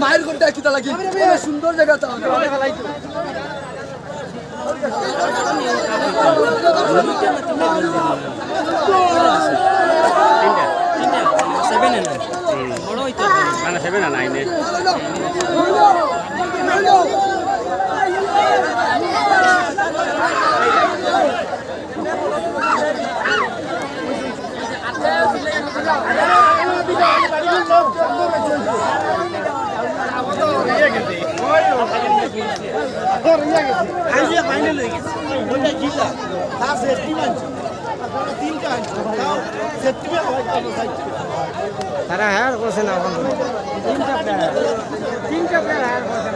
মায়ের কোনটা কিতা লাগি সুন্দর জায়গা তো। না না সেভেন না। নাইনে তারা হ্যাঁ করছে না তিনটা প্লেয়ার তিনটা প্লেয়ার হ্যাঁ করছে